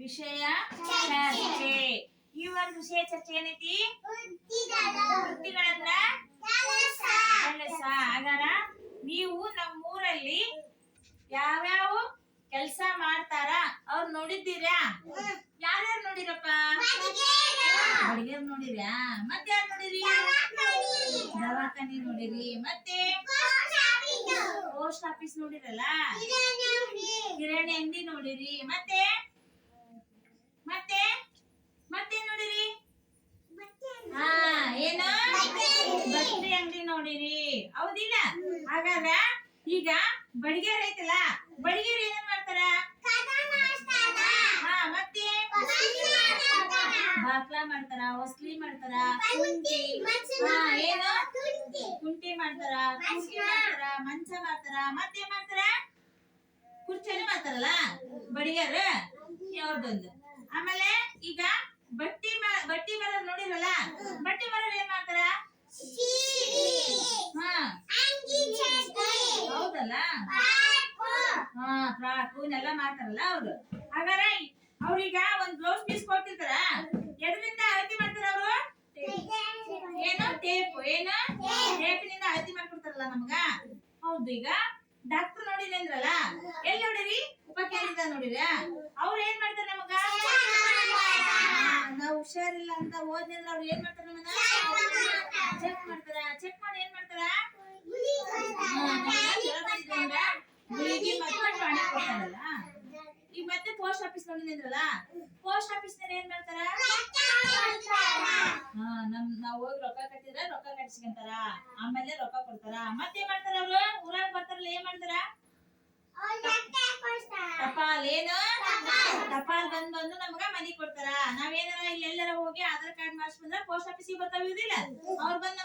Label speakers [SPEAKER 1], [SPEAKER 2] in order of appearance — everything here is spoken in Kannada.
[SPEAKER 1] ವಿಷಯ ಚರ್ಚೆ. ಈ ಒಂದು ವಿಷಯ ಚರ್ಚೆ ಏನೈತಿ? ವೃತ್ತಿಗಳನ್ನ ಕೆಲಸ. ಹಾಗಾರ ನೀವು ನಮ್ಮೂರಲ್ಲಿ ಯಾವ್ಯಾವ ಕೆಲಸ ಮಾಡ್ತಾರ ಅವ್ರು ನೋಡಿದ್ದೀರಾ? ಯಾರ್ಯಾರು ನೋಡಿರಪ್ಪ? ಅಡಿಗೆರ್ ನೋಡಿರ್ಯಾ ಮತ್ತೆ ಯಾರು ನೋಡಿರಿ? ದವಾಖಾನೆ ನೋಡಿರಿ. ಮತ್ತೆ? Post office. ನೋಡಿರಲ್ಲ? ಕಿರಾಣಿ ಅಂಗಡಿ ನೋಡಿರಿ. ಮತ್ತೆ? ಮತ್ತೆ? ಮತ್ತೆ ನೋಡಿರಿ? ಹಾ ಏನು? ಬಟ್ಟೆ ಅಂಗಡಿ ನೋಡಿರಿ. ಹೌದಿಲ್ಲ? ಹಾಗಾದ್ರ ಈಗ ಬಡಿಗೆರ್ ಐತಲ್ಲ ಬಡಿಗೆರ್ ಏನೇನ್ ಮಾಡ್ತಾರ? ಹಾ ಮತ್ತೆ? ಬಾಕ್ಲಾ ಮಾಡ್ತಾರ ಹೊಸ್ಲಿ ಮಾಡ್ತಾರ ಕುಂಟಿ. ಹಾ ಏನು? ಕುಂಟಿ. ಮಾಡ್ತಾರ ಕುರ್ಚಿ ಮಾಡ್ತಾರ ಮಂಚ ಮಾಡ್ತಾರ ಮತ್ತೆ ಏನ್ ಮಾಡ್ತಾರ? ಕುರ್ಚಿಯನ್ನು ಮಾಡ್ತಾರಲ್ಲ ಬಡಿಗಾರ ಯಾವ್ದೊಂದು? ಈಗ ಬಟ್ಟಿ ಬಟ್ಟಿ ಮರ ನೋಡಿರಲ್ಲ ಬಟ್ಟಿ ಮರ ಏನ್ ಮಾಡ್ತಾರ? ಹಾ. ಹೌದಲ್ಲ? ಹಾ ಫ್ರಾಕು ಇದೆಲ್ಲ ಮಾಡ್ತಾರಲ್ಲ ಅವ್ರು. ಹಾಗಾರ ಅವ್ರೀಗ ಒಂದ್ ಬ್ಲೌಸ್ ಪೀಸ್ ಕೊಡ್ತಿರ್ತಾರ? ಎದರಿಂದ ಅಳತಿ ಮಾಡ್ತಾರ ಅವರು? ಏನು ಟೇಪ್ ಏನು ಟೇಪಿನಿಂದ ಅಳತಿ ಮಾಡ್ಕೊಡ್ತಾರಲ್ಲ ನಮ್ಗ? ಹೌದು ಈಗ ಡಾಕ್ಟರ್ ನೋಡಿರಿ ಅಂದ್ರಲ್ಲ? ಎಲ್ಲಿ ನೋಡಿರಿ? ಕೇಳಿದ ನೋಡಿರ ಅವ್ರ ಏನ್ ಹುಷಾರಿಲ್ಲ ಅಂತ ಹೋದ್ನಿ ಅಂದ್ರೆ ಅವ್ರು ಏನ್ ಮಾಡ್ತಾರೆ ನನಗ? ಚೆಕ್ ಮಾಡ್ತಾರ. ಚೆಕ್ ಮಾಡಿ ಏನ್ ಮಾಡ್ತಾರ? ಗುಳಿಗೆ ಮತ್ತೆ ಟಾನಿಕ್ ಕೊಡ್ತಾರಲ್ಲ? ಈಗ ಮತ್ತೆ ಪೋಸ್ಟ್ ಆಫೀಸ್ ನೋಡಿ ನಿಂದ್ರಲ್ಲ? ಪೋಸ್ಟ್ ಆಫೀಸ್ ಏನ್ ಮಾಡ್ತಾರ? ಹಾ ನಮ್ ನಾವ್ ಹೋಗಿ ರೊಕ್ಕ ಕಟ್ಟಿದ್ರೆ ರೊಕ್ಕ ಕಟ್ಸ್ಕೊಂತಾರ. ಆಮೇಲೆ ರೊಕ್ಕ ಕೊಡ್ತಾರ? ಮತ್ತೆ ಏನ್ ಮಾಡ್ತಾರ ಅವ್ರು? ಊರಾಗ ಬರ್ತಾರಲ್ಲ ಏನ್ ಮಾಡ್ತಾರ? ಅಪ್ಪ ಏನು? ಟಪಾಲ್ ಬಂದ್ ಬಂದು ನಮ್ಗ ಮನಿ ಕೊಡ್ತಾರ. ನಾವೇನಾರ ಇಲ್ಲಿ ಎಲ್ಲಾರ ಹೋಗಿ ಆಧಾರ್ ಕಾರ್ಡ್ ಮಾಡಿಸ್ಕೊಂಡ್ರೆ ಪೋಸ್ಟ್ ಆಫೀಸಿಗೆ ಬರ್ತಾವ ಇದಿಲ್ಲ ಅವ್ರು ಬಂದ್